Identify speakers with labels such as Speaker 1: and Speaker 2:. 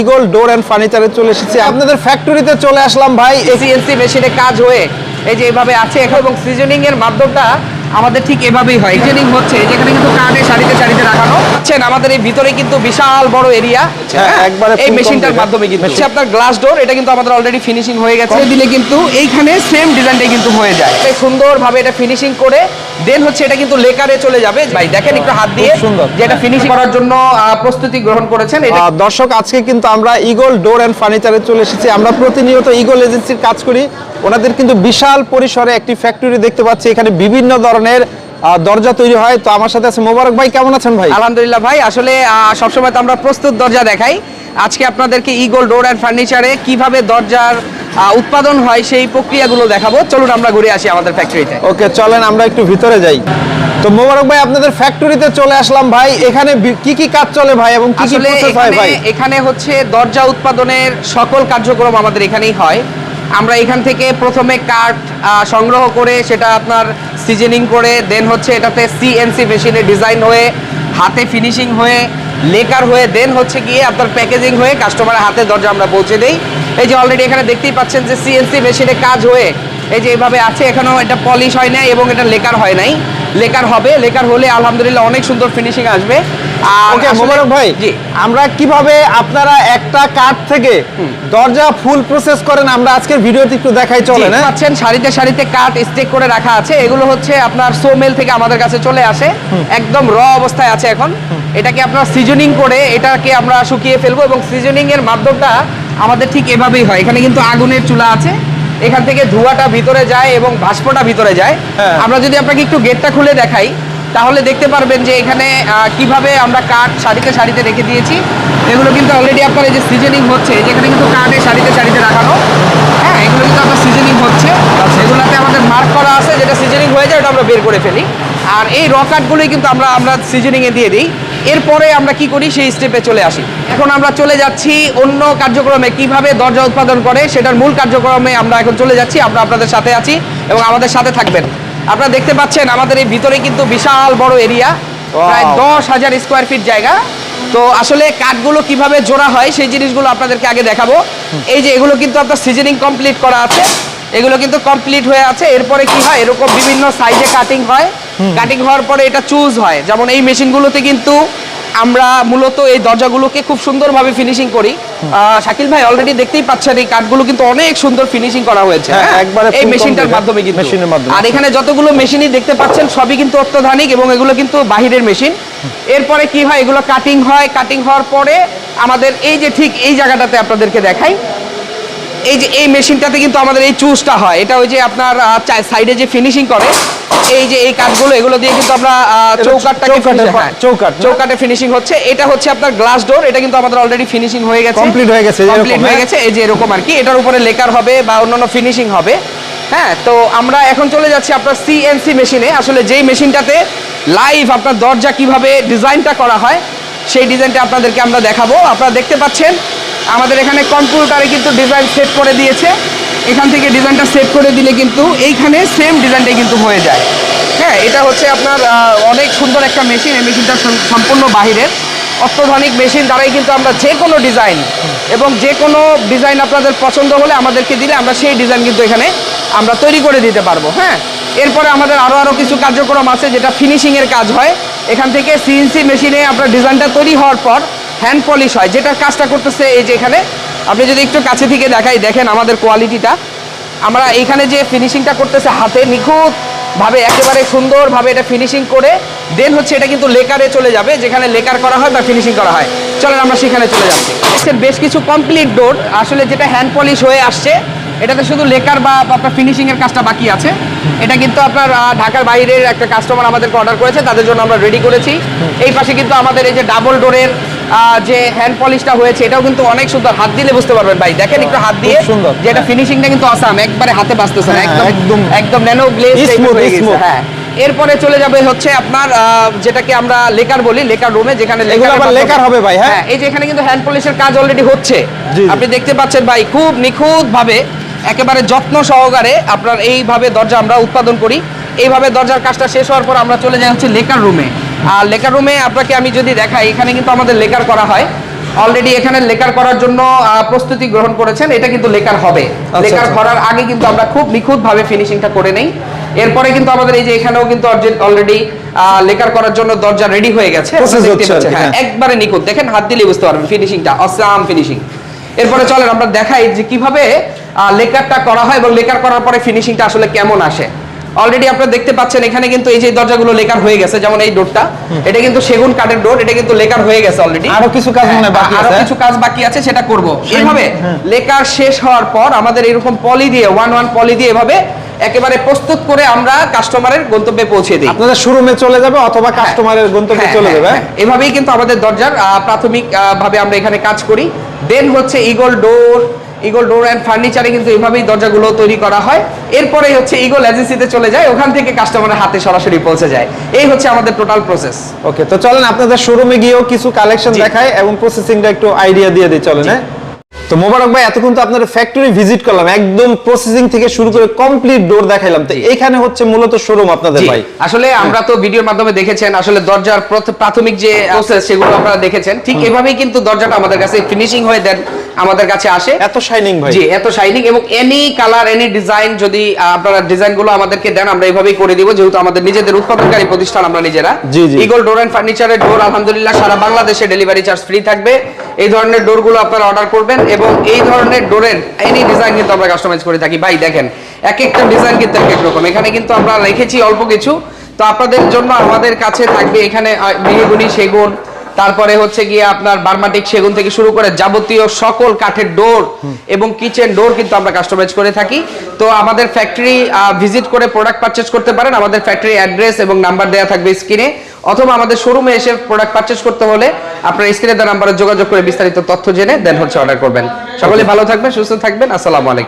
Speaker 1: Eagle door and ফার্নিচারে চলে এসেছি। আপনাদের ফ্যাক্টরিতে চলে আসলাম ভাই।
Speaker 2: এসিএনসি মেশিনে কাজ হয়ে এই যে এইভাবে আছে এখন এবং সিজনিং এর মাধ্যমটা আমাদের ঠিক এভাবেই হয়। সিজনিং হচ্ছে যেখানে কিন্তু কার্ডে সারিতে সারিতে রাখানো আছেন আমাদের এই ভিতরে কিন্তু বিশাল বড় এরিয়া
Speaker 1: হ্যাঁ, একবারে
Speaker 2: এই মেশিনটার মাধ্যমে কিন্তু। আপনার গ্লাস ডোর এটা কিন্তু আমাদের অলরেডি ফিনিশিং হয়ে গেছে। দিলে কিন্তু এইখানে সেম ডিজাইনটাই কিন্তু হয়ে যায়। সুন্দরভাবে এটা ফিনিশিং করে দেন হচ্ছে এটা কিন্তু লেকারে চলে যাবে। ভাই দেখেন একটু হাত দিয়ে
Speaker 1: সুন্দর।
Speaker 2: যে এটা ফিনিশিং করার জন্য প্রস্তুতি গ্রহণ করেছেন। এটা
Speaker 1: দর্শক আজকে কিন্তু আমরা ইগল ডোর অ্যান্ড ফার্নিচারে চলে এসেছি। আমরা প্রতিনিয়ত ইগল এজেন্সির কাজ করি। ওনাদের কিন্তু বিশাল পরিসরে একটি ফ্যাক্টরি দেখতে পাচ্ছি। এখানে বিভিন্ন ধরনের দরজা তৈরি হয়। তো আমার সাথে আছে মোবারক ভাই কেমন আছেন ভাই?
Speaker 2: আলহামদুলিল্লাহ ভাই আসলে সবসময় তো আমরা প্রস্তুত দরজা দেখাই। আজকে আপনাদেরকে ইগল ডোর অ্যান্ড ফার্নিচারে কীভাবে দরজার উৎপাদন হয় সেই প্রক্রিয়াগুলো দেখাবো। চলুন আমরা ঘুরে আসি আমাদের ফ্যাক্টরিতে
Speaker 1: ওকে চলেন আমরা একটু ভিতরে যাই। তো মোবারক ভাই আপনাদের ফ্যাক্টরিতে চলে আসলাম ভাই। এখানে কি কি কাজ চলে ভাই এবং কি কি প্রসেস হয় ভাই?
Speaker 2: এখানে হচ্ছে দরজা উৎপাদনের সকল কার্যক্রম আমাদের এখানেই হয়। আমরা এখান থেকে প্রথমে কাঠ সংগ্রহ করে সেটা আপনার সিজনিং করে দেন হচ্ছে এটাতে সিএনসি মেশিনে ডিজাইন হয়ে, হাতে ফিনিশিং হয়ে লেকার হয়ে দেন হচ্ছে গিয়ে আপনার প্যাকেজিং হয়ে কাস্টমারের হাতে দরজা আমরা পৌঁছে দেই। এই যে অলরেডি এখানে দেখতেই পাচ্ছেন যে সিএনসি মেশিনে কাজ হয়ে, এই যে এভাবে আছে এখনও এটা পলিশ হয় নাই এবং এটা লেকার হয় নাই। লেকার হবে লেকার হলে আলহামদুলিল্লাহ অনেক সুন্দর ফিনিশিং আসবে।
Speaker 1: ওকে মোবারক ভাই আমরা কীভাবে আপনারা একটা কাঠ থেকে দরজা ফুল প্রসেস করেন আমরা আজকের ভিডিওতে একটু দেখাই চলেন
Speaker 2: জি,
Speaker 1: হ্যাঁ?
Speaker 2: পাচ্ছেন সারিতে সারিতে কাঠ স্টেক করে রাখা আছে। এগুলো হচ্ছে আপনার সোমেল থেকে আমাদের কাছে চলে আসে। একদম র অবস্থায় আছে এখন। এটাকে আপনার সিজনিং করে এটাকে আমরা শুকিয়ে ফেলব এবং সিজনিং এর মাধ্যমটা আমাদের ঠিক এভাবেই হয়। এখানে কিন্তু আগুনের চুলা আছে। এখান থেকে ধোঁয়াটা ভিতরে যায় এবং ভাস্পটা ভিতরে যায়।
Speaker 1: হ্যাঁ।
Speaker 2: আমরা যদি আপনাকে একটু গেটটা খুলে দেখাই। তাহলে দেখতে পারবেন যে এখানে কীভাবে আমরা কাঠ সারিতে শাড়িতে রেখে দিয়েছি। এগুলো কিন্তু অলরেডি আপনার এই যে সিজনিং হচ্ছে যেখানে কিন্তু কাঠে শাড়িতে শাড়িতে রাখানো। হ্যাঁ এগুলো কিন্তু আপনার সিজনিং হচ্ছে। এগুলোতে আমাদের মার্ক করা আছে যেটা সিজনিং হয়ে যায় ওটা আমরা বের করে ফেলি। আর এই র কাঠগুলোই কিন্তু আমরা আমরা সিজনিংয়ে দিয়ে দিই। এরপরে আমরা কি করি সেই স্টেপে চলে আসি। এখন আমরা চলে যাচ্ছি অন্য কার্যক্রমে কীভাবে দরজা উৎপাদন করে সেটার মূল কার্যক্রমে আমরা এখন চলে যাচ্ছি। আমরা আপনাদের সাথে আছি এবং আমাদের সাথে থাকবেন। আপনারা দেখতে পাচ্ছেন আমাদের এই ভিতরে কিন্তু বিশাল বড় এরিয়া প্রায় দশ হাজার স্কোয়ার ফিট জায়গা। তো আসলে কাঠগুলো কীভাবে জোড়া হয় সেই জিনিসগুলো আপনাদেরকে আগে দেখাবো। এই যে এগুলো কিন্তু আপনার সিজনিং কমপ্লিট করা আছে। এগুলো কিন্তু কমপ্লিট হয়ে আছে। এরপরে কি হয়? এরকম বিভিন্ন সাইজে কাটিং হয়। কাটিং হওয়ার পরে এটা চুজ হয়। যেমন এই মেশিনগুলোতে কিন্তু আমরা মূলত এই দরজাগুলোকে খুব সুন্দরভাবে ফিনিশিং করি। শাকিল ভাই অলরেডি দেখতেই পাচ্ছেন এই কাঠগুলো কিন্তু অনেক সুন্দর ফিনিশিং করা হয়েছে
Speaker 1: হ্যাঁ,
Speaker 2: হ্যাঁ?
Speaker 1: একবারে
Speaker 2: এই মেশিনটার মাধ্যমে কিন্তু।
Speaker 1: মেশিনের মাধ্যমে।
Speaker 2: আর এখানে যতগুলো মেশিনই দেখতে পাচ্ছেন সবই কিন্তু অত্যাধুনিক এবং এগুলো কিন্তু বাহিরের মেশিন। এরপরে কি হয়? এগুলো কাটিং হয়। কাটিং হওয়ার পরে আমাদের এই যে ঠিক এই জায়গাটাতে আপনাদেরকে দেখাই। এই যে এই মেশিনটাতে কিন্তু আমাদের এই চুজটা হয়। এটা ওই যে আপনার সাইডে যে ফিনিশিং করে এই যে এই কাঠগুলো এগুলো দিয়ে কিন্তু আমরা চৌকাটটাকে হ্যাঁ,
Speaker 1: চৌকাট
Speaker 2: চৌকাটে ফিনিশিং হচ্ছে। এটা হচ্ছে আপনার গ্লাস ডোর এটা কিন্তু আমাদের অলরেডি ফিনিশিং হয়ে গেছে।
Speaker 1: কমপ্লিট হয়ে গেছে,
Speaker 2: কমপ্লিট হয়ে
Speaker 1: হ্যাঁ?
Speaker 2: গেছে এই যে এরকম আর কি। এটার উপরে লেকার হবে বা অন্যান্য ফিনিশিং হবে। হ্যাঁ তো আমরা এখন চলে যাচ্ছি আপনার সিএনসি মেশিনে আসলে যেই মেশিনটাতে লাইভ আপনার দরজা কীভাবে ডিজাইনটা করা হয় সেই ডিজাইনটা আপনাদেরকে আমরা দেখাবো। আপনারা দেখতে পাচ্ছেন আমাদের এখানে কম্পিউটারে কিন্তু ডিজাইন সেট করে দিয়েছে। এখান থেকে ডিজাইনটা সেট করে দিলে কিন্তু এইখানে সেম ডিজাইনটাই কিন্তু হয়ে যায়। হ্যাঁ এটা হচ্ছে আপনার অনেক সুন্দর একটা মেশিন এই মেশিনটা সম্পূর্ণ বাহিরের। অত্যাধুনিক মেশিন দ্বারাই কিন্তু আমরা যে কোনো ডিজাইন এবং যে কোনো ডিজাইন আপনাদের পছন্দ হলে আমাদেরকে দিলে আমরা সেই ডিজাইন কিন্তু এখানে আমরা তৈরি করে দিতে পারব। হ্যাঁ এরপরে আমাদের আরও আরও কিছু কার্যক্রম আছে যেটা ফিনিশিংয়ের কাজ হয়। এখান থেকে সিএনসি মেশিনে আপনার ডিজাইনটা তৈরি হওয়ার পর হ্যান্ড পলিশ হয় যেটা কাজটা করতেছে এই যে এখানে। আপনি যদি একটু কাছে থেকে দেখাই, দেখেন আমাদের কোয়ালিটিটা আমরা এইখানে যে ফিনিশিংটা করতেছে হাতে নিখুঁত ভাবে একেবারে সুন্দরভাবে এটা ফিনিশিং করে দেন হচ্ছে এটা কিন্তু লেকারে চলে যাবে, যেখানে লেকার করা হয় বা ফিনিশিং করা হয়। চলেন আমরা সেখানে চলে যাচ্ছি। দেখছেন, বেশ কিছু কমপ্লিট ডোর আসলে যেটা হ্যান্ড পলিশ হয়ে আসছে, এটাতে শুধু লেকার বা আপনার ফিনিশিংয়ের কাজটা বাকি আছে। এটা কিন্তু আপনার ঢাকার বাইরের একটা কাস্টমার আমাদেরকে অর্ডার করেছে, তাদের জন্য আমরা রেডি করেছি। এই পাশে কিন্তু আমাদের এই যে ডাবল ডোরের যে হ্যান্ড পলিশটা হয়েছে এটাও কিন্তু অনেক সুন্দর হাত দিলে বুঝতে পারবেন ভাই দেখেন একটু হাত দিয়ে
Speaker 1: সুন্দর।
Speaker 2: যেটা ফিনিশিংটা কিন্তু আসাম একবারে হাতে বাঁচতেছে না
Speaker 1: হ্যাঁ,
Speaker 2: একদম
Speaker 1: একদম।
Speaker 2: একদম ন্যানো গ্লেজ হয়ে গেছে হ্যাঁ এরপরে চলে যাবে হচ্ছে আপনার যেটাকে আমরা লেকার বলি লেকার রুমে যেখানে
Speaker 1: লেকার হবে ভাই, হ্যাঁ?
Speaker 2: এই যে এখানে কিন্তু হ্যান্ড পলিশের কাজ অলরেডি হচ্ছে। আপনি দেখতে পাচ্ছেন ভাই খুব নিখুঁত ভাবে একেবারে যত্ন সহকারে আপনার এইভাবে দরজা আমরা উৎপাদন করি এইভাবে দরজার কাজটা শেষ হওয়ার পর আমরা চলে যাই হচ্ছে লেকার রুমে আর লেকার রুমে আপনাকে আমি যদি দেখাই এখানে কিন্তু আমাদের লেকার করা হয়। অলরেডি এখানে লেকার করার জন্য প্রস্তুতি গ্রহণ করেছেন এটা কিন্তু লেকার হবে। লেকার
Speaker 1: আচ্ছা।
Speaker 2: করার আগে কিন্তু আমরা খুব নিখুঁত ভাবে ফিনিশিংটা করে নেই। এরপরে কিন্তু আমাদের এই যে এখানেও কিন্তু অলরেডি লেকার করার জন্য দরজা রেডি হয়ে গেছে। হ্যাঁ,
Speaker 1: হ্যাঁ।
Speaker 2: একবারে নিখুঁত। দেখেন হাত দিলে বুঝতে পারবেন ফিনিশিংটা অসাম ফিনিশিং এরপরে চলেন আমরা দেখাই যে কীভাবে লেকারটা করা হয় এবং লেকার করার পরে ফিনিশিংটা আসলে কেমন আসে। অলরেডি আপনারা দেখতে পাচ্ছেন এখানে কিন্তু এই যে দরজাগুলো লেকার হয়ে গেছে যেমন এই ডোরটা এটা কিন্তু সেগুন কাঠের ডোর এটা কিন্তু লেকার হয়ে গেছে অলরেডি
Speaker 1: আরও কিছু কাজ মনে হয় বাকি
Speaker 2: আরও
Speaker 1: আছে।
Speaker 2: কিছু কাজ বাকি আছে সেটা করব। এইভাবে
Speaker 1: হ্যাঁ।
Speaker 2: লেকার শেষ হওয়ার পর আমাদের এরকম পলি দিয়ে ওয়ান ওয়ান পলি দিয়ে এভাবে একেবারে প্রস্তুত করে আমরা কাস্টমারের গন্তব্যে পৌঁছে দিই।
Speaker 1: আপনাদের শোরুমে চলে যাবে অথবা কাস্টমারের গন্তব্যে
Speaker 2: হ্যাঁ,
Speaker 1: চলে
Speaker 2: হ্যাঁ,
Speaker 1: যাবে।
Speaker 2: হ্যাঁ। এভাবেই কিন্তু আমাদের দরজার প্রাথমিক ভাবে আমরা এখানে কাজ করি। দেন হচ্ছে Eagle door Eagle door and ফার্নিচারে কিন্তু এভাবেই দরজাগুলো তৈরি করা হয়। এরপরে হচ্ছে ইগল এজেন্সিতে চলে যায় ওখান থেকে কাস্টমারের হাতে সরাসরি পৌঁছে যায়। এই হচ্ছে আমাদের টোটাল প্রসেস
Speaker 1: ওকে তো চলেন আপনাদের শোরুমে গিয়েও কিছু কালেকশন দেখায় এবং প্রসেসিংটা একটু আইডিয়া দিয়ে দিই চলেন হ্যাঁ? তো মোবারক ভাই এতক্ষণ তো আপনাদের ফ্যাক্টরি ভিজিট করলাম একদম প্রসেসিং থেকে শুরু করে কমপ্লিট ডোর দেখাইলাম। তো এখানে হচ্ছে মূলত শোরুম আপনাদের ভাই।
Speaker 2: আসলে আমরা তো ভিডিওর মাধ্যমে দেখেছেন আসলে দরজার প্রাথমিক যে প্রসেস সেগুলো আপনারা দেখেছেন ঠিক এভাবেই কিন্তু দরজাটা আমাদের কাছে ফিনিশিং হয়ে দেন আমাদের কাছে আসে।
Speaker 1: এত শাইনিং ভাই।
Speaker 2: জি এত শাইনিং এবং এনি কালার এনি ডিজাইন যদি আপনারা ডিজাইনগুলো আমাদেরকে দেন আমরা এইভাবেই করে দিব যেহেতু আমাদের নিজেদের উৎপাদনকারী প্রতিষ্ঠান আমরা নিজেরা। ইগল ডোর এন্ড ফার্নিচারের ডোর আলহামদুলিল্লাহ সারা বাংলাদেশে ডেলিভারি চার্জ ফ্রি থাকবে। এই ধরনের ডোরগুলো আপনারা অর্ডার করবেন এবং এই ধরনের ডোরের এনি ডিজাইন কিন্তু আমরা কাস্টমাইজ করে থাকি। ভাই, দেখেন, এক একটা ডিজাইন কিন্তু এক এক রকম। এখানে কিন্তু আমরা লিখেছি অল্প কিছু। তো আপনাদের জন্য আমাদের কাছে থাকবে এখানে মেহগুনি সেগুন, তারপরে হচ্ছে গিয়ে আপনার বার্মাটিক সেগুন থেকে শুরু করে যাবতীয় সকল কাঠের ডোর এবং কিচেন ডোর কিন্তু আমরা কাস্টমাইজ করে থাকি। তো আমাদের ফ্যাক্টরি ভিজিট করে প্রোডাক্ট পারচেস করতে পারেন। আমাদের ফ্যাক্টরি অ্যাড্রেস এবং নাম্বার দেওয়া থাকবে স্ক্রিনে। অথবা আমাদের শোরুমে এসে প্রোডাক্ট পারচেস করতে হলে আপনার স্ক্রিনে দেওয়া নাম্বারে যোগাযোগ করে বিস্তারিত তথ্য জেনে দেন হচ্ছে অর্ডার করবেন। সকলে ভালো থাকবেন সুস্থ থাকবেন আসসালামু আলাইকুম।